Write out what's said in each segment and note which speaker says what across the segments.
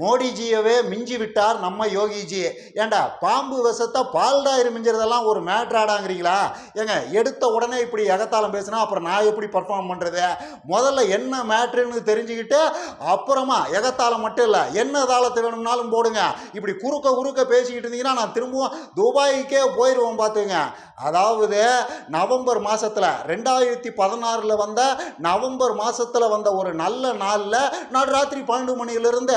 Speaker 1: மோடிஜியவே மிஞ்சி விட்டார் நம்ம யோகிஜி. ஏண்டா பாம்பு விஷத்தை பால்டாயிரம் மிஞ்சுறதெல்லாம் ஒரு மேட்ராடாங்கிறீங்களா? ஏங்க எடுத்த உடனே இப்படி எகத்தாலம் பேசினா அப்புறம் நான் எப்படி பர்ஃபார்ம் பண்ணுறது முதல்ல என்ன மேட்ருன்னு தெரிஞ்சுக்கிட்டு அப்புறமா எகத்தாலம் மட்டும் இல்லை என்ன தாளத்தை வேணும்னாலும் போடுங்க. இப்படி குறுக்க குறுக்க பேசிக்கிட்டு இருந்தீங்கன்னா நான் திரும்பவும் துபாய்க்கே போயிடுவோம் பார்த்துங்க அதாவது நவம்பர் மாதத்தில் ரெண்டாயிரத்தி பதினாறில் வந்த நவம்பர் மாதத்தில் வந்த ஒரு நல்ல நாளில் நான் ராத்திரி பன்னெண்டு மணியிலிருந்து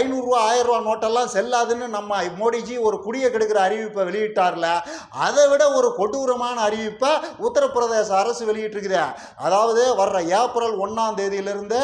Speaker 1: ஐநூறுரூவா ஆயிரரூவா நோட்டெல்லாம் செல்லாதுன்னு நம்ம மோடிஜி ஒரு குடியை கெடுக்கிற அறிவிப்பை வெளியிட்டார்ல அதை விட ஒரு கொடூரமான அறிவிப்பை உத்தரப்பிரதேச அரசு வெளியிட்டிருக்குது. அதாவது வர்ற ஏப்ரல் ஒன்றாம் தேதியிலிருந்து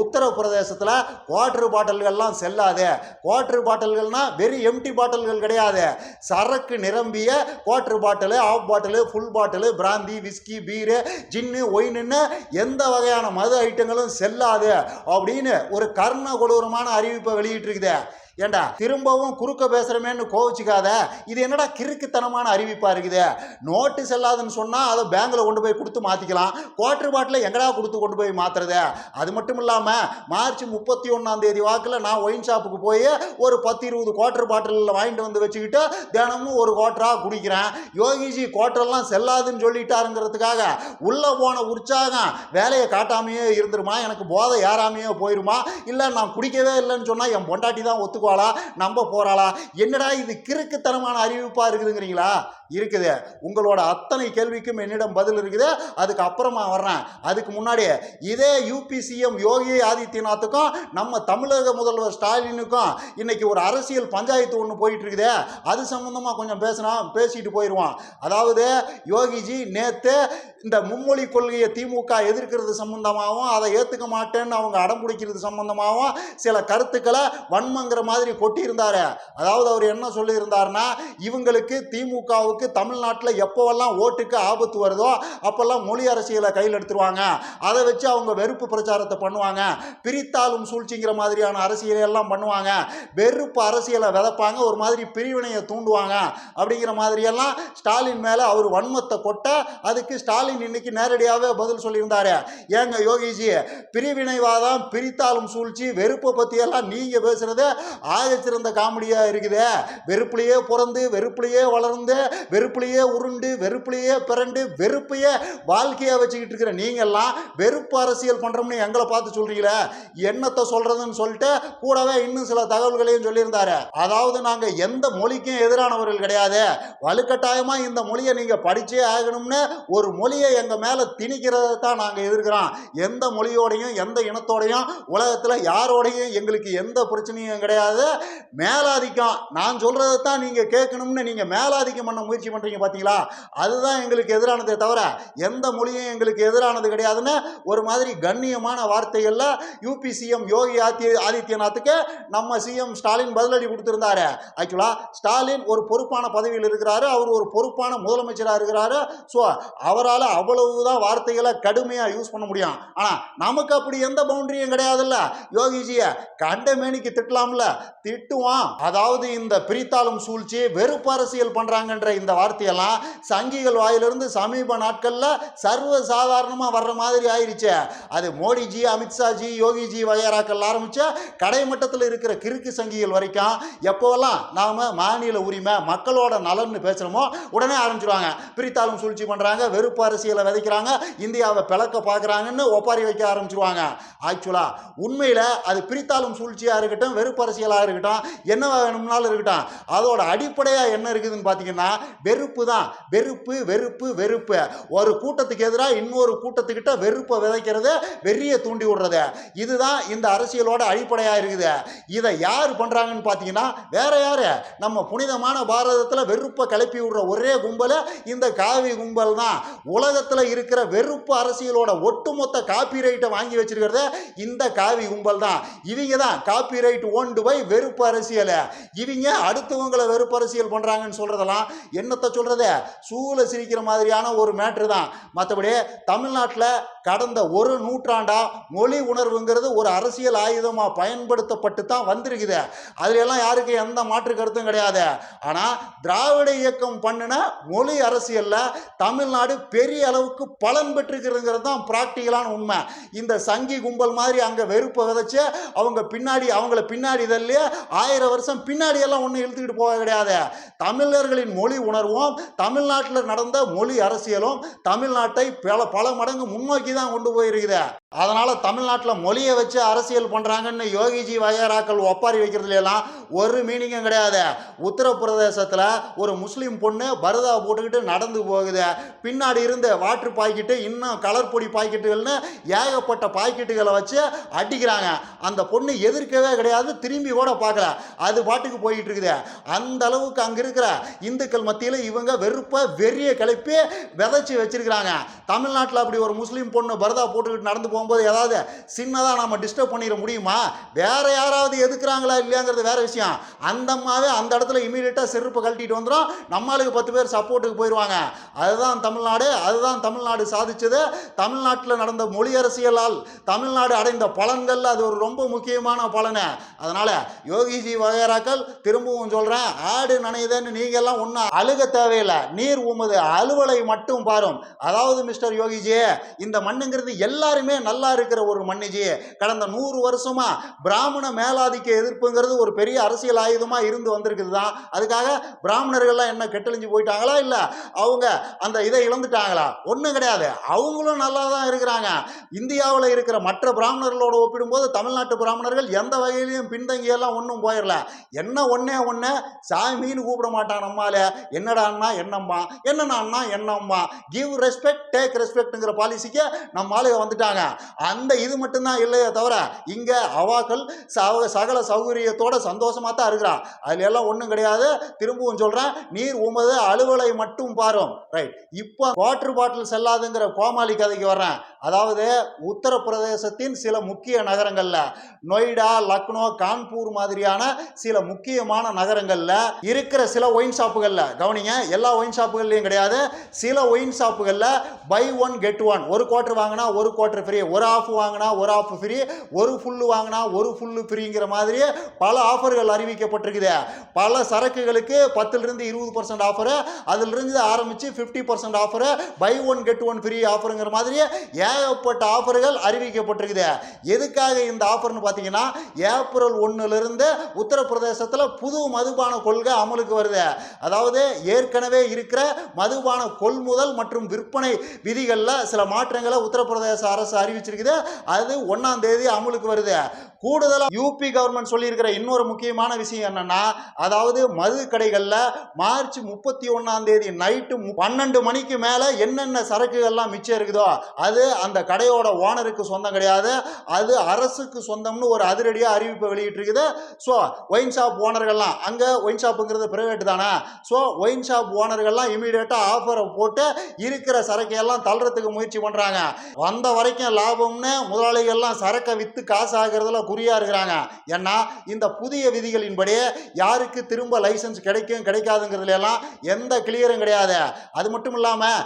Speaker 1: உத்தரப்பிரதேசத்தில் குவாட்ரு பாட்டில்கள்லாம் செல்லாது. குவாட்ரு பாட்டில்கள்னால் வெறும் எம்டி பாட்டில்கள் கிடையாது. சரக்கு நிரம்பிய quarter bottle half bottle full bottle brandy whisky beer gin wine எந்த வகையான மது ஐட்டங்களும் செல்லாது அப்படின்னு ஒரு கர்ண கொடூரமான அறிவிப்பை வெளியிட்டிருக்குது ஏண்டா திரும்பவும் குறுக்க பேசுகிறமேன்னு கோவிச்சுக்காத. இது என்னடா கிறுக்குத்தனமான அறிவிப்பாக இருக்குது? நோட்டு செல்லாதுன்னு சொன்னால் அதை பேங்கில் கொண்டு போய் கொடுத்து மாற்றிக்கலாம் குவார்டர் பாட்டில் எங்கடா கொடுத்து கொண்டு போய் மாற்றுறது அது மட்டும் இல்லாமல் மார்ச் முப்பத்தி ஒன்றாம் தேதி வாக்கில் நான் ஒயின் ஷாப்புக்கு போய் ஒரு பத்து இருபது குவார்டர் பாட்டிலில் வாங்கிட்டு வந்து வச்சுக்கிட்டு தினமும் ஒரு குவார்டராக குடிக்கிறேன். யோகிஜி குவார்டர்லாம் செல்லாதுன்னு சொல்லிட்டாருங்கிறதுக்காக உள்ளே போன உற்சாகம் வேலையை காட்டாமையே இருந்துருமா? எனக்கு போதை ஏறாமையே போயிருமா? இல்லை நான் குடிக்கவே இல்லைன்னு சொன்னால் என் பொண்டாட்டி தான் ஒத்துக்குவாளா நம்ப போகிறாளா என்னடா இது கிறுக்குத்தனமான அறிவிப்பாக இருக்குதுங்கிறீங்களா? இருக்குது. உங்களோட அத்தனை கேள்விக்கும் என்னிடம் பதில் இருக்குது. அதுக்கு அப்புறமா வர்றேன். அதுக்கு முன்னாடி இதே யூபி சிஎம் யோகி ஆதித்யநாத்துக்கும் நம்ம தமிழக முதல்வர் ஸ்டாலினுக்கும் இன்னைக்கு ஒரு அரசியல் பஞ்சாயத்து ஒன்று போயிட்டு இருக்குது அது சம்மந்தமாக கொஞ்சம் பேசினா பேசிட்டு போயிடுவான் அதாவது யோகிஜி நேற்று இந்த மும்மொழி கொள்கையை திமுக எதிர்க்கிறது சம்பந்தமாகவும் அதை ஏற்றுக்க மாட்டேன்னு அவங்க அடம் பிடிக்கிறது சம்பந்தமாகவும் சில கருத்துக்களை வன்மங்கிற மாதிரி கொட்டியிருந்தார். அதாவது அவர் என்ன சொல்லியிருந்தார்னா இவங்களுக்கு திமுகவுக்கு தமிழ்நாட்டில் எப்போவெல்லாம் ஓட்டுக்கு ஆபத்து வருதோ அப்போல்லாம் மொழி அரசியலை கையில் எடுத்துருவாங்க. அதை வச்சு அவங்க வெறுப்பு பிரச்சாரத்தை பண்ணுவாங்க. பிரித்தாளும் சூழ்ச்சிங்கிற மாதிரியான அரசியலை எல்லாம் பண்ணுவாங்க. வெறுப்பு அரசியலை விதைப்பாங்க. ஒரு மாதிரி பிரிவினையை தூண்டுவாங்க. அப்படிங்கிற மாதிரியெல்லாம் ஸ்டாலின் மேலே அவர் வன்மத்தை கொட்ட அதுக்கு ஸ்டாலின் இன்னைக்கு நேரடியாகவே பதில் சொல்லியிருந்தார். ஏங்க யோகிஜி பிரிவினைவாதம் பிரித்தாளும் சூழ்ச்சி வெறுப்பை பற்றியெல்லாம் நீங்கள் பேசுகிறது ஆகச்சிறந்த காமெடியாக இருக்குது. வெறுப்புலையே பிறந்து வெறுப்புலையே வளர்ந்து வெறுப்புலையே உருண்டு வெறுப்புலையே பிறண்டு வெறுப்பையே வாழ்க்கையாக வச்சுக்கிட்டு இருக்கிற நீங்கள்லாம் வெறுப்பு அரசியல் பண்ணுறோம்னு எங்களை பார்த்து சொல்கிறீங்களே என்னத்தை சொல்கிறதுன்னு சொல்லிட்டு கூடவே இன்னும் சில தகவல்களையும் சொல்லியிருந்தாரு. அதாவது நாங்கள் எந்த மொழிக்கும் எதிரானவர்கள் கிடையாது. வலுக்கட்டாயமாக இந்த மொழியை நீங்கள் படித்தே ஆகணும்னு ஒரு மொழியை எங்கள் மேலே திணிக்கிறத தான் நாங்கள் எதிர்க்கிறோம். எந்த மொழியோடையும் எந்த இனத்தோடையும் உலகத்தில் யாரோடையும் எங்களுக்கு எந்த பிரச்சனையும் கிடையாது. மேலாதிக்கம் நான் சொல்கிறத தான் நீங்கள் கேட்கணும்னு நீங்கள் மேலாதிக்கம் பண்ண முயற்சி பண்ணுறீங்க பார்த்தீங்களா அதுதான் எங்களுக்கு எதிரானதே தவிர எந்த மொழியும் எங்களுக்கு எதிரானது கிடையாதுன்னு ஒரு மாதிரி கண்ணியமான வார்த்தைகளில் யூபி சிஎம் யோகி ஆதி ஆதித்யநாத்துக்கு நம்ம சிஎம் ஸ்டாலின் பதிலடி கொடுத்துருந்தாரு. ஆக்சுவலாக ஸ்டாலின் ஒரு பொறுப்பான பதவியில் இருக்கிறாரு. அவர் ஒரு பொறுப்பான முதலமைச்சராக இருக்கிறாரு. ஸோ அவரால் அவ்வளவுதான் வார்த்தைகளை கடுமையாக யூஸ் பண்ண முடியும். ஆனால் நமக்கு அப்படி எந்த பவுண்டரியும் கிடையாதுல்ல. யோகிஜியை கண்ட மேனிக்கு திட்டலாம்ல. திட்டுவான். அதாவது இந்த பிரித்தாளும் சூழ்ச்சி வெறுப்பு அரசியல் பண்றாங்கன்ற இந்த வார்த்தையெல்லாம் சங்கிகள் வாயிலிருந்து சமீப நாட்களில் சர்வ சாதாரணமாக வர்ற மாதிரி ஆயிடுச்சு அது மோடிஜி அமித்ஷாஜி யோகிஜி வகையராக்கள் ஆரம்பிச்ச கடைமட்டத்தில் இருக்கிற கிறுக்கு சங்கிகள் வரைக்கும் எப்போவெல்லாம் நாம மாநில உரிமை மக்களோட நலன்னு பேசுறோமோ உடனே ஆரம்பிச்சிருவாங்க. பிரித்தாளும் சூழ்ச்சி பண்றாங்க வெறுப்பு அரசியலை விதைக்கிறாங்க இந்தியாவை பிளக்க பார்க்குறாங்கன்னு ஒப்பாரி வைக்க ஆரம்பிச்சிருவாங்க. ஆக்சுவலா உண்மையில் அது பிரித்தாளும் சூழ்ச்சியாக இருக்கட்டும் வெறுப்பு அரசியலாக இருக்கட்டும் என்ன வேணும்னாலும் இருக்கட்டும். அதோட அடிப்படையாக என்ன இருக்குதுன்னு பார்த்தீங்கன்னா வெறுப்பு தான். வெறுப்பு வெறுப்பு வெறுப்பு. ஒரு கூட்டத்துக்கு எதிராக இன்னொரு கூட்டத்துக்கிட்ட வெறுப்பை விதைக்கிறது வெறியை தூண்டி விடுறது. இதுதான் இந்த அரசியலோட அடிப்படையாக இருக்குது. இதை யார் பண்ணுறாங்கன்னு பார்த்தீங்கன்னா வேற யார்? நம்ம புனிதமான பாரதத்தில் வெறுப்பை கிளப்பி விடுற ஒரே கும்பல் இந்த காவி கும்பல் தான். உலகத்தில் இருக்கிற வெறுப்பு அரசியலோட ஒட்டுமொத்த காப்பி ரைட்டை வாங்கி வச்சிருக்கிறத இந்த காவி கும்பல் தான். இவங்க தான் காப்பி ரைட் ஓண்டு போய் வெறுப்பு அரசியல். இவங்க அடுத்தவங்களை வெறுப்பு அரசியல் பண்ணுறாங்கன்னு சொல்கிறதெல்லாம் என்னத்தை சொல்கிறது சூழ சிரிக்கிற மாதிரியான ஒரு மேட்ரு தான். மற்றபடி தமிழ்நாட்டில் கடந்த ஒரு நூற்றாண்டா மொழி உணர்வுங்கிறது ஒரு அரசியல் ஆயுதமாக பயன்படுத்தப்பட்டு தான் வந்திருக்குது. அதுல எல்லாம் யாருக்கு எந்த மாற்று கருத்தும் கிடையாது. ஆனால் திராவிட இயக்கம் பண்ணின மொழி அரசியலில் தமிழ்நாடு பெரிய அளவுக்கு பலன் பெற்றிருக்கிறதுங்கிறது தான் ப்ராக்டிக்கலான உண்மை. இந்த சங்கி கும்பல் மாதிரி அங்கே வெறுப்பை விதைச்சு அவங்க பின்னாடி அவங்கள பின்னாடி இதல்லையே ஆயிரம் வருஷம் பின்னாடி எல்லாம் ஒன்றும் இழுத்துக்கிட்டு போக கிடையாது. தமிழர்களின் மொழி உணர்வும் தமிழ்நாட்டில் நடந்த மொழி அரசியலும் தமிழ்நாட்டை பல பல மடங்கு முன்னோக்கி தான் கொண்டு போயிருக்குது. அதனால் தமிழ்நாட்டில் மொழியை வச்சு அரசியல் பண்ணுறாங்கன்னு யோகிஜி வயராக்கள் ஒப்பாரி வைக்கிறதுலாம் எல்லாம் ஒரு மீனிங்கும் கிடையாது. உத்தரப்பிரதேசத்தில் ஒரு முஸ்லீம் பொண்ணு பரதா போட்டுக்கிட்டு நடந்து போகுது. பின்னாடி இருந்து வாட்ரு பாக்கெட்டு இன்னும் கலர் பொடி பாக்கெட்டுகள்னு ஏகப்பட்ட பாக்கெட்டுகளை வச்சு அடிக்கிறாங்க. அந்த பொண்ணு எதிர்க்கவே கிடையாது திரும்பி கூட பார்க்கல. அது பாட்டுக்கு போயிட்டு இருக்குது அந்த அளவுக்கு அங்கே இருக்கிற இந்துக்கள் மத்தியில் இவங்க வெறுப்பை வெறிய கிளப்பி விதைச்சி வச்சிருக்கிறாங்க. தமிழ்நாட்டில் அப்படி ஒரு முஸ்லீம் பொண்ணு பரதா போட்டுக்கிட்டு நடந்து போகும்போது ஏதாவது சின்னதாக நம்ம டிஸ்டர்ப் பண்ணிட முடியுமா? வேற யாராவது எதுக்குறாங்களா இல்லையாங்கிறது வேற விஷயம். அந்தம்மாவே அந்த இடத்துல இமீடியட்டாக செருப்பு கழட்டிட்டு வந்துடும் நம்மளுக்கு பத்து பேர் சப்போர்ட்டுக்கு போயிடுவாங்க அதுதான் தமிழ்நாடு அதுதான் தமிழ்நாடு சாதிச்சது. தமிழ்நாட்டில் நடந்த மொழி அரசியலால் தமிழ்நாடு அடைந்த பலன்கள் அது ஒரு ரொம்ப முக்கியமான பலனு. அதனால் யோகிஜி வகைராக்கள் திரும்பவும் சொல்கிறேன் ஆடு நனையுதுன்னு நீங்கள்லாம் ஒன்றும் அழுக தேவையில்லை. நீர் உமது அலுவலை மட்டும் பாரும். அதாவது மிஸ்டர் யோகிஜி இந்த மண்ணுங்கிறது எல்லாருமே நல்லா இருக்கிற ஒரு மண்ணுஜி கடந்த நூறு வருஷமா பிராமண மேலாதிக்க எதிர்ப்புங்கிறது ஒரு பெரிய அரசியல் ஆயுதமாக இருந்து வந்திருக்குது தான். அதுக்காக பிராமணர்கள்லாம் என்ன கெட்டழிஞ்சு போயிட்டாங்களா இல்லை? அவங்க அந்த இதை இழந்துட்டாங்களா? ஒன்றும் கிடையாது. அவங்களும் நல்லா தான் இருக்கிறாங்க. இந்தியாவில் இருக்கிற மற்ற பிராமணர்களோட ஒப்பிடும்போது தமிழ்நாட்டு பிராமணர்கள் எந்த வகையிலையும் பின்தங்கியெல்லாம் ஒன்றும் போயிடல என்ன ஒன்றே ஒன்று சாமின்னு கூப்பிட மாட்டான் நம்மால. என்னடா அண்ணா என்னம்மா? என்னண்ணா அண்ணா என்னம்மா கிவ் ரெஸ்பெக்ட் டேக் ரெஸ்பெக்ட்ங்கிற பாலிசிக்கு நம்ம ஆளுக வந்துட்டாங்க. அந்த இது மட்டும்தான் இல்லையே தவிர இங்கே அவாக்கள் சகல சௌகரியத்தோட சந்தோஷமாக தான் இருக்கிறா. அதுல எல்லாம் ஒன்றும் கிடையாது. திரும்பவும் சொல்கிறேன் நீர் உமது அலுவலை மட்டும் பாரும். ரைட் இப்போ வாட்டர் பாட்டில் செல்லாதுங்கிற கோமாளி கதைக்கு வர்றேன். அதாவது உத்தரப்பிரதேசத்தின் சில முக்கிய நகரங்களில் நொய்டா லக்னோ கான்பூர் மாதிரியான சில முக்கியமான நகரங்களில் இருக்கிற சில ஒயின் ஷாப்புகளில் கவனிங்க எல்லா ஒயின் ஷாப்புகள்லையும் கிடையாது. சில ஒயின் ஷாப்புகளில் பை ஒன் கெட் ஒன் ஒரு குவார்ட்டர் வாங்கினா ஒரு குவார்ட்டர் ஃப்ரீ ஒரு ஆஃப் வாங்கினா ஒரு ஆஃப் ஃப்ரீ ஒரு ஃபுல்லு வாங்கினா ஒரு ஃபுல்லு ஃப்ரீங்கிற மாதிரி பல ஆஃபர்கள் அறிவிக்கப்பட்டிருக்குது. பல சரக்குகளுக்கு பத்துலேருந்து இருபது பர்சன்ட் ஆஃபரு அதிலிருந்து ஆரம்பித்து fifty percent offer buy one get one free ஆஃபருங்கிற மாதிரி ஏகப்பட்ட ஆஃபர்கள் அறிவிக்கப்பட்டிருக்குது. எதுக்காக இந்த ஆஃபர்னு பார்த்தீங்கன்னா ஏப்ரல் ஒன்றுலேருந்து உத்தரப்பிரதேசத்தில் புது மதுபான கொள்கை அமலுக்கு வருது. அதாவது ஏற்கனவே இருக்கிற மதுபான கொள்முதல் மற்றும் விற்பனை விதிகளில் சில மாற்றங்களை உத்தரப்பிரதேச அரசு அறிவிச்சிருக்குது. அது ஒன்றாம் தேதி அமலுக்கு வருது. கூடுதலாக யூபி கவர்மெண்ட் சொல்லியிருக்கிற இன்னொரு முக்கியமான விஷயம் என்னன்னா அதாவது மது கடைகளில் மார்ச் முப்பத்தி ஒன்றாம் தேதி நைட்டு பன்னெண்டு மணிக்கு மேலே என்னென்ன சரக்குகள்லாம் மிச்சம் இருக்குதோ அது அந்த கடையோட ஓனருக்கு சொந்தம் கிடையாது. அது அரசுக்கு சொந்தம்னு ஒரு அதிரடியாக அறிவிப்பை வெளியிட்டிருக்குது. ஸோ ஒயின் ஷாப் ஓனர்கள்லாம் அங்கே ஒயின் ஷாப்புங்கிறது பிரைவேட் தானே? ஸோ ஒயின் ஷாப் ஓனர்கள்லாம் இமீடியட்டாக ஆஃபரை போட்டு இருக்கிற சரக்கையெல்லாம் தள்ளுறதுக்கு முயற்சி பண்ணுறாங்க வந்த வரைக்கும் லாபம்னு முதலாளிகள்லாம் சரக்கை விற்று காசு ஆகிறதுல குறியாக இருக்கிறாங்க. ஏன்னா இந்த புதிய விதிகளின்படி யாருக்கு திரும்ப லைசன்ஸ் கிடைக்கும் கிடைக்காதுங்கிறதுல எல்லாம் எந்த கிளியரும் கிடையாது. அது மட்டும் இல்லாமல்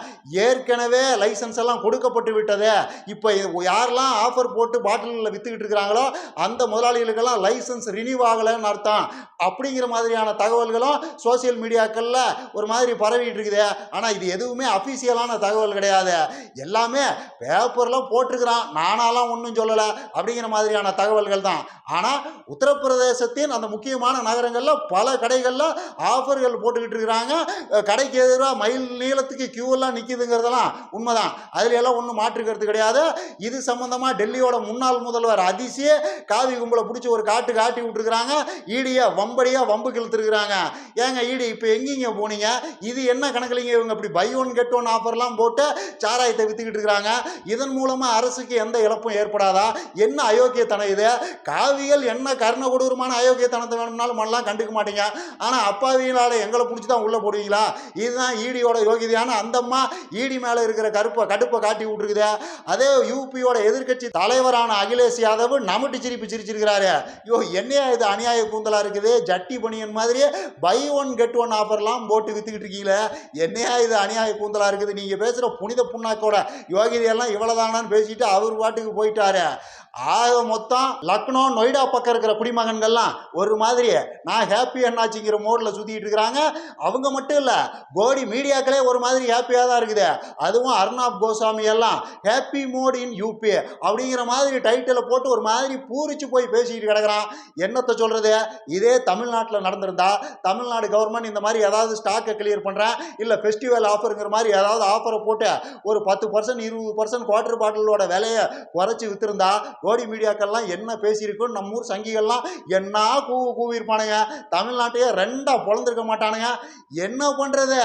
Speaker 1: ஏற்கனவே லைசன்ஸ் எல்லாம் கொடுக்கப்பட்டு விட்டது. இப்போ யாரெல்லாம் ஆஃபர் போட்டு பாட்டிலில் விற்றுக்கிட்டு இருக்கிறாங்களோ அந்த முதலாளிகளுக்கெல்லாம் லைசன்ஸ் ரினியூ ஆகலைன்னு அர்த்தம். அப்படிங்கிற மாதிரியான தகவல்களும் சோசியல் மீடியாக்களில் ஒரு மாதிரி பரவிட்டு இருக்குது. ஆனால் இது எதுவுமே அஃபீஷியலான தகவல் கிடையாது. எல்லாமே பேப்பர்லாம் போட்டிருக்கிறான். நானாலாம் ஒன்றும் சொல்லலை. அப்படிங்கிற மாதிரியான தகவல்கள் தான். ஆனால் உத்தரப்பிரதேசத்தின் அந்த முக்கியமான நகரங்களில் பல கடைகளில் ஆஃபர்கள் போட்டுக்கிட்டு இருக்கிறாங்க. கடைக்கு எதிராக மைல் நீளத்துக்கு கியூவெல்லாம் நிற்கிதுங்கிறதெல்லாம் உண்மைதான். அதில் எல்லாம் ஒன்றும் மாற்றுக்கிறது கிடையாது. இது சம்மந்தமாக டெல்லியோட முன்னாள் முதல்வர் அதிசியே காவி கும்பலை பிடிச்சி ஒரு காட்டு காட்டி விட்டுருக்குறாங்க. ஈடியை வம்படியாக வம்பு கிழத்துருக்குறாங்க. ஏங்க ஈடி இப்போ எங்கேங்க போனீங்க? இது என்ன கணக்குலிங்க? இவங்க இப்படி பை ஒன் கெட் ஒன் ஆஃபர்லாம் போட்டு சாராயத்தை விற்றுக்கிட்டு இருக்கிறாங்க. இதன் மூலமாக அரசுக்கு எந்த இழப்பும் ஏற்படாதா? என்ன அயோக்கியத்தனம் இது? காவிகள் என்ன கருண கொடூரமான அயோக்கியத்தனத்தை வேணும்னாலும் மண்ணெலாம் கண்டுக்க மாட்டீங்க. ஆனால் அப்பாவிகளால் எங்களை பிடிச்சி தான் உள்ளே போடுவீங்களா? இதுதான் ஈடியோட யோகிதையான அந்தம்மா. ஈடி மேலே இருக்கிற கருப்பை கடுப்பை காட்டி விட்டுருக்குது. அதே யூபியோட எதிர்க்கட்சி தலைவரான அகிலேஷ் யாதவ் நமட்டு சிரிப்பு சிரிச்சிருக்கிறாரு. ஐயோ என்னையா இது அநியாய கூந்தலா இருக்குது? ஜட்டி பனியன் மாதிரி பை ஒன் கெட் ஒன் ஆஃபர்லாம் போட்டு வித்துக்கிட்டு இருக்கீங்களே. என்னையா இது அநியாய கூந்தலா இருக்குது? நீங்கள் பேசுகிற புனித புண்ணாக்கோட எல்லாம் இவ்வளோதானான்னு பேசிட்டு அவர் பாட்டுக்கு போயிட்டாரு. ஆக மொத்தம் லக்னோ நொய்டா பக்கம் இருக்கிற குடிமகன்கள்லாம் ஒரு மாதிரி நான் ஹாப்பி என்னாச்சுங்கிற மோடில் சுற்றிட்டு இருக்கிறாங்க. அவங்க மட்டும் இல்லை கோடி மீடியாக்களே ஒரு மாதிரி ஹாப்பியாக தான் இருக்குது. அதுவும் அர்ணாப் கோசாமி எல்லாம் ஹாப்பி மோட் இன் யூபி அப்படிங்கிற மாதிரி டைட்டிலை போட்டு ஒரு மாதிரி பூரிச்சு போய் பேசிக்கிட்டு கிடக்குறான். என்னத்தை சொல்கிறது இதே தமிழ்நாட்டில் நடந்திருந்தா தமிழ்நாடு கவர்மெண்ட் இந்த மாதிரி ஏதாவது ஸ்டாக்கை கிளியர் பண்ணுறேன் இல்லை ஃபெஸ்டிவல் ஆஃபருங்கிற மாதிரி ஏதாவது ஆஃபரை போட்டு ஒரு பத்து பர்சன்ட் இருபது பர்சன்ட் குவார்டர் பாட்டிலோட விலையை குறைச்சி விற்றுருந்தா கோடி மீடியாக்கள்லாம் என்ன பேசியிருக்கும் நம்ம ஊர் சங்கிகள்லாம் என்ன கூவு கூவிருப்பானுங்க தமிழ்நாட்டையே ரெண்டாக பொழந்திருக்க மாட்டானுங்க. என்ன பண்ணுறது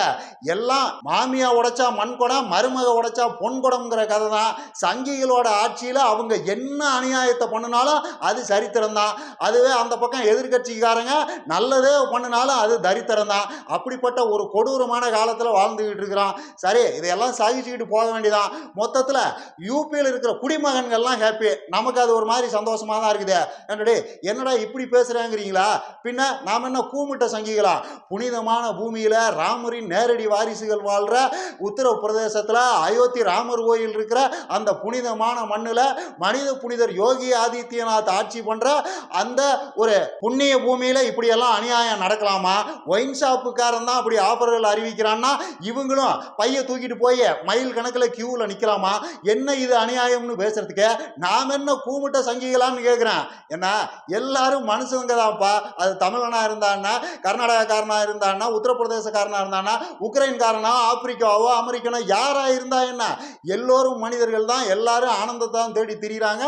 Speaker 1: எல்லாம் மாமியா உடைச்சா மண் குடம் மருமக உடைச்சா பொன் குடம்ங்கிற கதை தான் சங்கிகளோட ஆட்சியில் அவங்க என்ன அநியாயத்தை பண்ணினாலும் அது சரித்திரம் தான் அதுவே அந்த பக்கம் எதிர்கட்சிக்காரங்க நல்லதே பண்ணினாலும் அது தரித்திரம் தான் அப்படிப்பட்ட ஒரு கொடூரமான காலத்தில் வாழ்ந்துக்கிட்டு இருக்கிறான். சரி இதையெல்லாம் சகிச்சுக்கிட்டு போக வேண்டியதான் மொத்தத்தில் யூபியில் இருக்கிற குடிமகன்கள்லாம் ஹாப்பி நமக்கு அது ஒரு மாதிரி சந்தோஷமாக தான் இருக்குது. என்னடி என்னடா இப்படி பேசுகிறாங்கிறீங்களா பின்ன நாம் என்ன கூமிட்ட சங்கிகளா? புனிதமான பூமியில் ராமரின் நேரடி வாரிசுகள் வாழ்கிற உத்தரப்பிரதேசத்தில் அயோத்தி ராமர் கோயில் இருக்கிற அந்த புனிதமான மண்ணில் மனித புனிதர் யோகி ஆதித்யநாத் ஆட்சி பண்ணுற அந்த ஒரு புண்ணிய பூமியில் இப்படியெல்லாம் அநியாயம் நடக்கலாமா? ஒயின் ஷாப்புக்காரன் தான் அப்படி ஆஃபர்கள் அறிவிக்கிறான்னா இவங்களும் பைய தூக்கிட்டு போய் மைல் கணக்கில் கியூவில் நிற்கலாமா என்ன இது அநியாயம்னு பேசுறதுக்கு? நாம் என்ன கூமுட்ட சங்கிகளான்னு கேட்குறேன் என்ன? எல்லாரும் மனுஷங்க தான்ப்பா அது தமிழனா இருந்தான்னா கர்நாடகாக்காரனா இருந்தான்னா உத்தரப்பிரதேசக்காரனா இருந்தான்னா உக்ரைன்காரனா ஆப்பிரிக்காவோ அமெரிக்கனோ யாரா இருந்தா என்ன? எல்லோரும் மனிதர்கள் தான். எல்லாரும் ஆனந்தத்தை தான் தேடி திரியிறாங்க.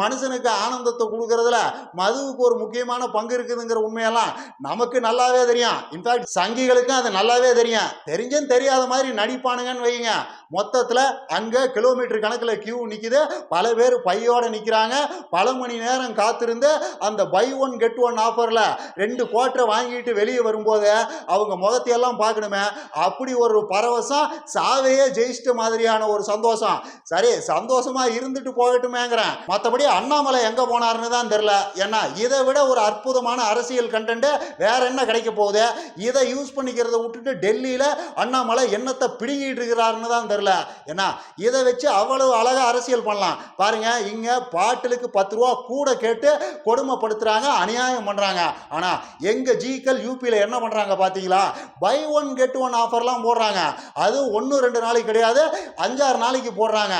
Speaker 1: மனுஷனுக்கு ஆனந்தத்தை கொடுக்கறதுல மதுவுக்கு ஒரு முக்கியமான பங்கு இருக்குதுங்கிற உண்மையெல்லாம் நமக்கு நல்லாவே தெரியும். இன்ஃபேக்ட் சங்கிகளுக்கும் அது நல்லாவே தெரியும். தெரிஞ்சும் தெரியாத மாதிரி நடிப்பானுங்கன்னு வைங்க மொத்தத்தில் அங்கே கிலோமீட்டர் கணக்கில் கியூ நிற்கிது பல பேர் பையோட நிற்கிறாங்க பல மணி நேரம் காத்திருந்து அந்த பை ஒன் கெட் ஒன் ஆஃபரில் ரெண்டு குவார்ட்டரை வாங்கிட்டு வெளியே வரும்போது அவங்க முகத்தையெல்லாம் பார்க்கணுமே. அப்படி ஒரு பரவசம் சாவையே ஜெயிச்சிட்ட மாதிரியான ஒரு சந்தோஷம். சரி சந்தோஷமா இருந்துட்டு போகட்டுமேங்கிறேன். மற்றபடி அண்ணாமலை எங்கே போனாருன்னு தான் தெரில ஏன்னா இதை விட ஒரு அற்புதமான அரசியல் கண்டென்ட் வேற என்ன கிடைக்க போகுது? இதை யூஸ் பண்ணிக்கிறத விட்டுட்டு டெல்லியில் அண்ணாமலை என்னத்தை பிடுங்கிட்டு இருக்கிறாருன்னு தான் தெரில ஏன்னா இதை வச்சு வச்சு அவ்வளவு அழகாக அரசியல் பண்ணலாம். பாருங்க இங்கே பாட்டிலுக்கு பத்து ரூபா கூட கேட்டு கொடுமைப்படுத்துகிறாங்க அநியாயம் பண்ணுறாங்க ஆனால் எங்கள் ஜிக்கள் யூபியில் என்ன பண்ணுறாங்க பார்த்தீங்களா பை ஒன் கெட் ஒன் ஆஃபர்லாம் போடுறாங்க. அது ஒன்று ரெண்டு நாளைக்கு கிடையாது அஞ்சாறு நாளைக்கு போடுறாங்க.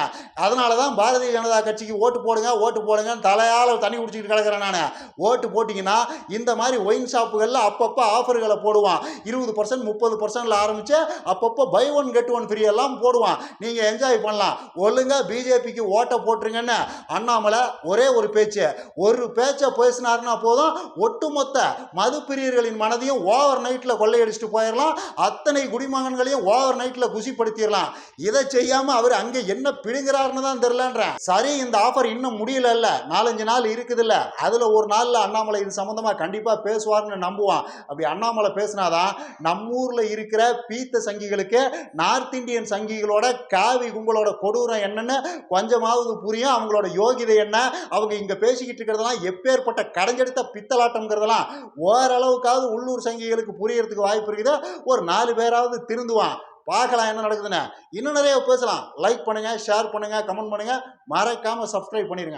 Speaker 1: அதனால தான் பாரதிய ஜனதா கட்சிக்கு ஓட்டு போடுங்க ஓட்டு போடுங்கன்னு தலையால் தண்ணி குடிச்சிக்கிட்டு கிடக்கிறேன் நான். ஓட்டு போட்டிங்கன்னா இந்த மாதிரி ஒயின் ஷாப்புகளில் அப்பப்போ ஆஃபர்களை போடுவான். இருபது பர்சன்ட் முப்பது பர்சன்டில் ஆரம்பித்து அப்பப்போ buy one get one free எல்லாம் போடுவான். நீங்கள் என்ஜாய் பண்ணலாம். ஒழுங்கா பிஜேபிக்கு ஓட்டை போட்டுருங்கன்னு அண்ணாமலை ஒரே ஒரு பேச்சு. ஒரு பேச்சை பேசினாருன்னா போதும் ஒட்டுமொத்த மது பிரியர்களின் மனதையும் ஓவர் நைட்டில் கொள்ளையடிச்சிட்டு போயிடலாம் அத்தனை குடிமகன்களையும் ஓவர் நைட்டில் குசிப்படுத்திடலாம் இதை செய்யாமல் அவர் அங்கே என்ன பிடுங்குறாருன்னு தான் தெரிலன்றேன் சரி இந்த ஆஃபர் இன்னும் முடியல நாலஞ்சு நாள் இருக்குதுல்ல. அதில் ஒரு நாளில் அண்ணாமலை இது சம்மந்தமாக கண்டிப்பாக பேசுவார்னு நம்புவான். அப்படி அண்ணாமலை பேசினாதான் நம்ம ஊரில் இருக்கிற பீத்த சங்கிகளுக்கு நார்த் இந்தியன் சங்கிகளோட காவி கும்பலோட கொடூரம் என்னன்னு கொஞ்சமாவது புரியும். அவங்களோட யோகிதை என்ன? அவங்க இங்கே பேசிக்கிட்டு இருக்கிறதெல்லாம் எப்பேற்பட்ட கடைஞ்செடுத்த பித்தலாட்டம்ங்கிறதெல்லாம் ஓரளவுக்காவது உள்ளூர் சங்கிகளுக்கு புரியறதுக்கு வாய்ப்பு இருக்குது. ஒரு நாலு பேராவது திருந்துவான். பார்க்கலாம் என்ன நடக்குதுன்னு. இன்னும் நிறைய பேசலாம். லைக் பண்ணுங்க ஷேர் பண்ணுங்க கமெண்ட் பண்ணுங்க. மறக்காம சப்ஸ்கிரைப் பண்ணிருங்க.